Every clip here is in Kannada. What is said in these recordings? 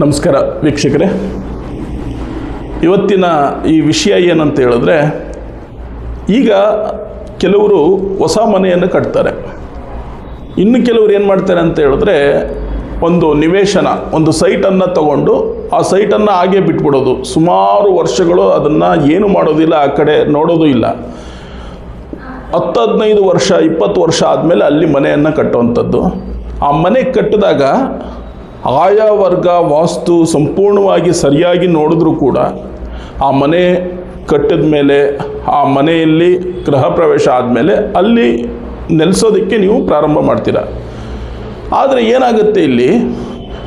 ನಮಸ್ಕಾರ ವೀಕ್ಷಕರೇ. ಇವತ್ತಿನ ಈ ವಿಷಯ ಏನಂತ ಹೇಳಿದ್ರೆ, ಈಗ ಕೆಲವರು ಹೊಸ ಮನೆಯನ್ನು ಕಟ್ತಾರೆ. ಇನ್ನು ಕೆಲವರು ಏನು ಮಾಡ್ತಾರೆ ಅಂತ ಹೇಳಿದ್ರೆ, ಒಂದು ನಿವೇಶನ, ಒಂದು ಸೈಟನ್ನು ತಗೊಂಡು ಆ ಸೈಟನ್ನು ಹಾಗೆ ಬಿಟ್ಬಿಡೋದು. ಸುಮಾರು ವರ್ಷಗಳು ಅದನ್ನು ಏನು ಮಾಡೋದಿಲ್ಲ, ಆ ಕಡೆ ನೋಡೋದು ಇಲ್ಲ. ಹತ್ತು ಹದಿನೈದು ವರ್ಷ, ಇಪ್ಪತ್ತು ವರ್ಷ ಆದಮೇಲೆ ಅಲ್ಲಿ ಮನೆಯನ್ನು ಕಟ್ಟುವಂಥದ್ದು. ಆ ಮನೆ ಕಟ್ಟಿದಾಗ ಆಯಾ ವರ್ಗ ವಾಸ್ತು ಸಂಪೂರ್ಣವಾಗಿ ಸರಿಯಾಗಿ ನೋಡಿದ್ರೂ ಕೂಡ ಆ ಮನೆ ಕಟ್ಟಿದ ಮೇಲೆ, ಆ ಮನೆಯಲ್ಲಿ ಗೃಹ ಪ್ರವೇಶ ಆದಮೇಲೆ ಅಲ್ಲಿ ನೆಲೆಸೋದಕ್ಕೆ ನೀವು ಪ್ರಾರಂಭ ಮಾಡ್ತೀರ. ಆದರೆ ಏನಾಗುತ್ತೆ ಇಲ್ಲಿ?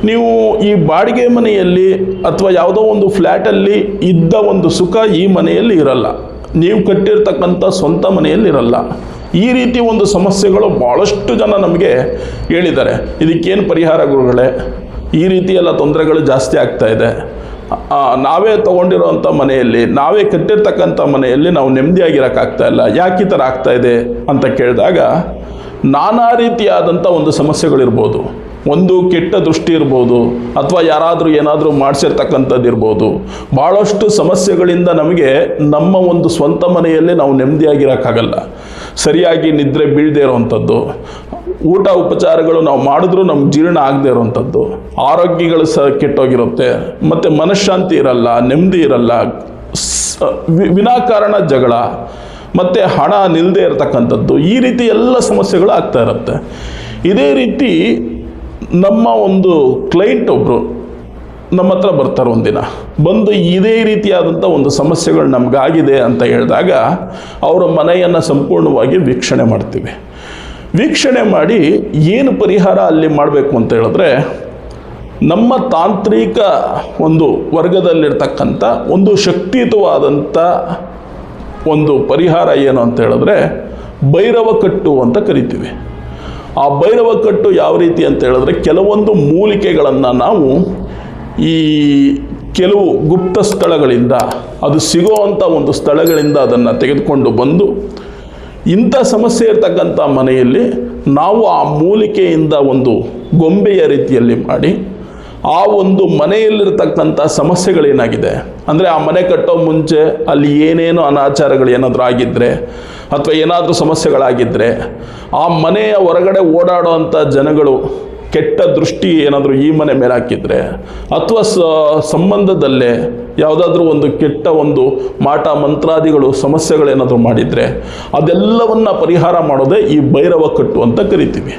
ನೀವು ಈ ಬಾಡಿಗೆ ಮನೆಯಲ್ಲಿ ಅಥವಾ ಯಾವುದೋ ಒಂದು ಫ್ಲ್ಯಾಟಲ್ಲಿ ಇದ್ದ ಒಂದು ಸುಖ ಈ ಮನೆಯಲ್ಲಿ ಇರಲ್ಲ. ನೀವು ಕಟ್ಟಿರ್ತಕ್ಕಂಥ ಸ್ವಂತ ಮನೆಯಲ್ಲಿ ಇರಲ್ಲ. ಈ ರೀತಿ ಒಂದು ಸಮಸ್ಯೆಗಳು ಭಾಳಷ್ಟು ಜನ ನಮಗೆ ಹೇಳಿದ್ದಾರೆ. ಇದಕ್ಕೇನು ಪರಿಹಾರ ಗುರುಗಳೇ? ಈ ರೀತಿ ಎಲ್ಲ ತೊಂದರೆಗಳು ಜಾಸ್ತಿ ಆಗ್ತಾ ಇದೆ. ನಾವೇ ತೊಗೊಂಡಿರೋವಂಥ ಮನೆಯಲ್ಲಿ, ನಾವೇ ಕಟ್ಟಿರ್ತಕ್ಕಂಥ ಮನೆಯಲ್ಲಿ ನಾವು ನೆಮ್ಮದಿಯಾಗಿರೋಕ್ಕಾಗ್ತಾ ಇಲ್ಲ. ಯಾಕೆ ಈ ಥರ ಆಗ್ತಾ ಇದೆ ಅಂತ ಕೇಳಿದಾಗ ನಾನಾ ರೀತಿಯಾದಂಥ ಒಂದು ಸಮಸ್ಯೆಗಳಿರ್ಬೋದು ಒಂದು ಕೆಟ್ಟ ದೃಷ್ಟಿ ಇರ್ಬೋದು, ಅಥವಾ ಯಾರಾದರೂ ಏನಾದರೂ ಮಾಡಿಸಿರ್ತಕ್ಕಂಥದ್ದು ಇರ್ಬೋದು. ಭಾಳಷ್ಟು ಸಮಸ್ಯೆಗಳಿಂದ ನಮಗೆ ನಮ್ಮ ಒಂದು ಸ್ವಂತ ಮನೆಯಲ್ಲೇ ನಾವು ನೆಮ್ಮದಿಯಾಗಿರೋಕ್ಕಾಗಲ್ಲ. ಸರಿಯಾಗಿ ನಿದ್ರೆ ಬೀಳದೇ ಇರೋವಂಥದ್ದು. ಊಟ ಉಪಚಾರಗಳು ನಾವು ಮಾಡಿದ್ರೂ ನಮ್ಗೆ ಜೀರ್ಣ ಆಗದೆ ಇರೋವಂಥದ್ದು. ಆರೋಗ್ಯಗಳು ಸಹ ಕೆಟ್ಟೋಗಿರುತ್ತೆ. ಮತ್ತು ಮನಃಶಾಂತಿ ಇರಲ್ಲ, ನೆಮ್ಮದಿ ಇರಲ್ಲ ವಿನಾಕಾರಣ ಜಗಳ, ಮತ್ತು ಹಣ ನಿಲ್ಲದೆ ಇರತಕ್ಕಂಥದ್ದು. ಈ ರೀತಿ ಎಲ್ಲ ಸಮಸ್ಯೆಗಳು ಆಗ್ತಾ ಇರುತ್ತೆ. ಇದೇ ರೀತಿ ನಮ್ಮ ಒಂದು ಕ್ಲೈಂಟ್ ಒಬ್ಬರು ನಮ್ಮ ಹತ್ರ ಬರ್ತಾರೆ ಒಂದಿನ. ಬಂದು ಇದೇ ರೀತಿಯಾದಂಥ ಒಂದು ಸಮಸ್ಯೆಗಳು ನಮಗಾಗಿದೆ ಅಂತ ಹೇಳಿದಾಗ, ಅವರ ಮನೆಯನ್ನು ಸಂಪೂರ್ಣವಾಗಿ ವೀಕ್ಷಣೆ ಮಾಡ್ತೀವಿ. ವೀಕ್ಷಣೆ ಮಾಡಿ ಏನು ಪರಿಹಾರ ಅಲ್ಲಿ ಮಾಡಬೇಕು ಅಂತ ಹೇಳಿದ್ರೆ, ನಮ್ಮ ತಾಂತ್ರಿಕ ಒಂದು ವರ್ಗದಲ್ಲಿರ್ತಕ್ಕಂಥ ಒಂದು ಶಕ್ತಿಯುತವಾದಂಥ ಒಂದು ಪರಿಹಾರ ಏನು ಅಂತ ಹೇಳಿದ್ರೆ, ಭೈರವ ಕಟ್ಟು ಅಂತ ಕರಿತೀವಿ. ಆ ಭೈರವ ಕಟ್ಟು ಯಾವ ರೀತಿ ಅಂತ ಹೇಳಿದ್ರೆ, ಕೆಲವೊಂದು ಮೂಲಿಕೆಗಳನ್ನು ನಾವು ಈ ಕೆಲವು ಗುಪ್ತ ಸ್ಥಳಗಳಿಂದ, ಅದು ಸಿಗೋವಂಥ ಒಂದು ಸ್ಥಳಗಳಿಂದ ಅದನ್ನು ತೆಗೆದುಕೊಂಡು ಬಂದು ಇಂಥ ಸಮಸ್ಯೆ ಇರತಕ್ಕಂಥ ಮನೆಯಲ್ಲಿ ನಾವು ಆ ಮೂಲಿಕೆಯಿಂದ ಒಂದು ಗೊಂಬೆಯ ರೀತಿಯಲ್ಲಿ ಮಾಡಿ ಆ ಒಂದು ಮನೆಯಲ್ಲಿರ್ತಕ್ಕಂಥ ಸಮಸ್ಯೆಗಳೇನಾಗಿದೆ? ಅಂದರೆ ಆ ಮನೆ ಕಟ್ಟೋ ಮುಂಚೆ ಅಲ್ಲಿ ಏನೇನು ಅನಾಚಾರಗಳು ಏನಾದರೂ ಆಗಿದ್ದರೆ ಅಥವಾ ಏನಾದರೂ ಸಮಸ್ಯೆಗಳಾಗಿದ್ದರೆ ಆ ಮನೆಯ ಹೊರಗಡೆ ಓಡಾಡೋ ಜನಗಳು ಕೆಟ್ಟ ದೃಷ್ಟಿ ಏನಾದರೂ ಈ ಮನೆ ಮೇಲೆ ಹಾಕಿದರೆ, ಅಥವಾ ಸ, ಸಂಬಂಧದಲ್ಲೇ ಯಾವುದಾದ್ರೂ ಒಂದು ಕೆಟ್ಟ ಒಂದು ಮಾಟ ಮಂತ್ರಾದಿಗಳು ಸಮಸ್ಯೆಗಳೇನಾದರೂ ಮಾಡಿದರೆ, ಅದೆಲ್ಲವನ್ನ ಪರಿಹಾರ ಮಾಡೋದೇ ಈ ಭೈರವ ಕಟ್ಟು ಅಂತ ಕರಿತೀವಿ.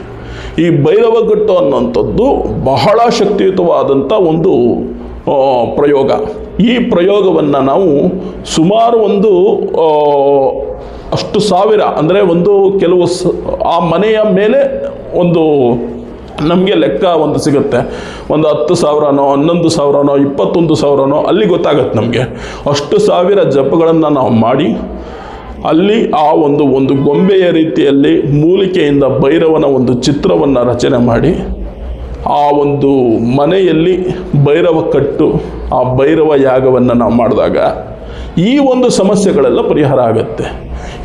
ಈ ಭೈರವ ಕಟ್ಟು ಅನ್ನುವಂಥದ್ದು ಬಹಳ ಶಕ್ತಿಯುತವಾದಂಥ ಒಂದು ಪ್ರಯೋಗ. ಈ ಪ್ರಯೋಗವನ್ನು ನಾವು ಸುಮಾರು ಒಂದು ಅಷ್ಟು ಸಾವಿರ ಅಂದರೆ ಒಂದು ಕೆಲವು ಸ, ಆ ಮನೆಯ ಮೇಲೆ ಒಂದು ನಮಗೆ ಲೆಕ್ಕ ಒಂದು ಸಿಗುತ್ತೆ. ಒಂದು ಹತ್ತು ಸಾವಿರನೋ, ಹನ್ನೊಂದು ಸಾವಿರನೋ, ಇಪ್ಪತ್ತೊಂದು ಸಾವಿರನೋ, ಅಲ್ಲಿ ಗೊತ್ತಾಗತ್ತೆ ನಮಗೆ. ಅಷ್ಟು ಸಾವಿರ ಜಪಗಳನ್ನು ನಾವು ಮಾಡಿ, ಅಲ್ಲಿ ಆ ಒಂದು ಒಂದು ಗೊಂಬೆಯ ರೀತಿಯಲ್ಲಿ ಮೂಲಿಕೆಯಿಂದ ಭೈರವನ ಒಂದು ಚಿತ್ರವನ್ನು ರಚನೆ ಮಾಡಿ ಆ ಒಂದು ಮನೆಯಲ್ಲಿ ಭೈರವ ಕಟ್ಟು, ಆ ಭೈರವ ಯಾಗವನ್ನು ನಾವು ಮಾಡಿದಾಗ ಈ ಒಂದು ಸಮಸ್ಯೆಗಳೆಲ್ಲ ಪರಿಹಾರ ಆಗುತ್ತೆ.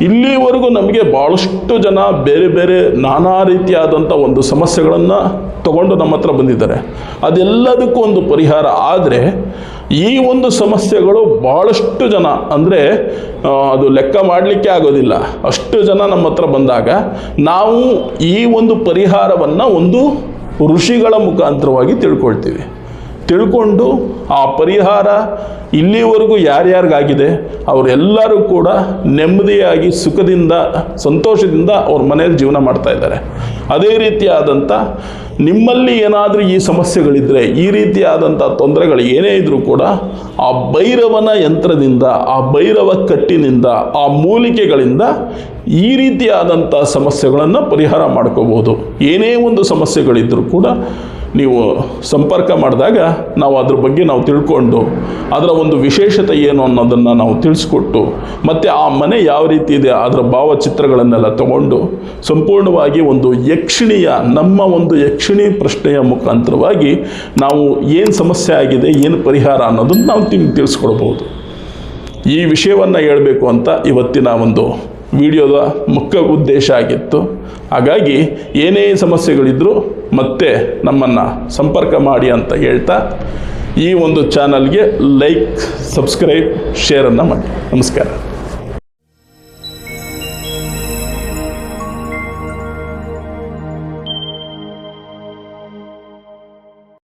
ಇಲ್ಲಿವರೆಗೂ ನಮಗೆ ಭಾಳಷ್ಟು ಜನ ಬೇರೆ ಬೇರೆ ನಾನಾ ರೀತಿಯಾದಂಥ ಒಂದು ಸಮಸ್ಯೆಗಳನ್ನು ತಗೊಂಡು ನಮ್ಮ ಹತ್ರ ಬಂದಿದ್ದಾರೆ. ಅದೆಲ್ಲದಕ್ಕೂ ಒಂದು ಪರಿಹಾರ ಆದರೆ ಈ ಒಂದು ಸಮಸ್ಯೆಗಳು ಭಾಳಷ್ಟು ಜನ ಅಂದರೆ ಅದು ಲೆಕ್ಕ ಮಾಡಲಿಕ್ಕೆ ಆಗೋದಿಲ್ಲ. ಅಷ್ಟು ಜನ ನಮ್ಮ ಹತ್ರ ಬಂದಾಗ ನಾವು ಈ ಒಂದು ಪರಿಹಾರವನ್ನು ಒಂದು ಋಷಿಗಳ ಮುಖಾಂತರವಾಗಿ ತಿಳ್ಕೊಳ್ತೀವಿ. ತಿಳ್ಕೊಂಡು ಆ ಪರಿಹಾರ ಇಲ್ಲಿವರೆಗೂ ಯಾರ್ಯಾರಿಗಾಗಿದೆ, ಅವರೆಲ್ಲರೂ ಕೂಡ ನೆಮ್ಮದಿಯಾಗಿ ಸುಖದಿಂದ, ಸಂತೋಷದಿಂದ ಅವ್ರ ಮನೆಯಲ್ಲಿ ಜೀವನ ಮಾಡ್ತಾ ಇದ್ದಾರೆ. ಅದೇ ರೀತಿಯಾದಂಥ ನಿಮ್ಮಲ್ಲಿ ಏನಾದರೂ ಈ ಸಮಸ್ಯೆಗಳಿದ್ದರೆ ಈ ರೀತಿಯಾದಂಥ ತೊಂದರೆಗಳು ಏನೇ ಇದ್ದರೂ ಕೂಡ, ಆ ಭೈರವನ ಯಂತ್ರದಿಂದ, ಆ ಭೈರವ ಕಟ್ಟಿನಿಂದ, ಆ ಮೂಲಿಕೆಗಳಿಂದ ಈ ರೀತಿಯಾದಂಥ ಸಮಸ್ಯೆಗಳನ್ನು ಪರಿಹಾರ ಮಾಡ್ಕೋಬೋದು ಏನೇ ಒಂದು ಸಮಸ್ಯೆಗಳಿದ್ದರೂ ಕೂಡ ನೀವು ಸಂಪರ್ಕ ಮಾಡಿದಾಗ ನಾವು ಅದ್ರ ಬಗ್ಗೆ ನಾವು ತಿಳ್ಕೊಂಡು ಅದರ ಒಂದು ವಿಶೇಷತೆ ಏನು ಅನ್ನೋದನ್ನು ನಾವು ತಿಳಿಸ್ಕೊಟ್ಟು ಮತ್ತು ಆ ಮನೆ ಯಾವ ರೀತಿ ಇದೆ ಅದರ ಭಾವಚಿತ್ರಗಳನ್ನೆಲ್ಲ ತಗೊಂಡು ಸಂಪೂರ್ಣವಾಗಿ ಒಂದು ಯಕ್ಷಿಣಿಯ, ನಮ್ಮ ಒಂದು ಯಕ್ಷಿಣಿ ಪ್ರಶ್ನೆಯ ಮುಖಾಂತರವಾಗಿ ನಾವು ಏನು ಸಮಸ್ಯೆ ಆಗಿದೆ, ಏನು ಪರಿಹಾರ ಅನ್ನೋದನ್ನು ನಾವು ತಿಂಗ್ ತಿಳಿಸ್ಕೊಡ್ಬೋದು. ಈ ವಿಷಯವನ್ನು ಹೇಳಬೇಕು ಅಂತ ಇವತ್ತಿನ ಒಂದು ವಿಡಿಯೋದ ಮುಖ್ಯ ಉದ್ದೇಶ ಆಗಿತ್ತು. ಹಾಗಾಗಿ ಏನೇ ಸಮಸ್ಯೆಗಳಿದ್ದರೂ ಮತ್ತೆ ನಮ್ಮನ್ನು ಸಂಪರ್ಕ ಮಾಡಿ ಅಂತ ಹೇಳ್ತಾ ಈ ಒಂದು ಚಾನಲ್ಗೆ ಲೈಕ್ ಸಬ್ಸ್ಕ್ರೈಬ್ ಶೇರನ್ನು ಮಾಡಿ. ನಮಸ್ಕಾರ.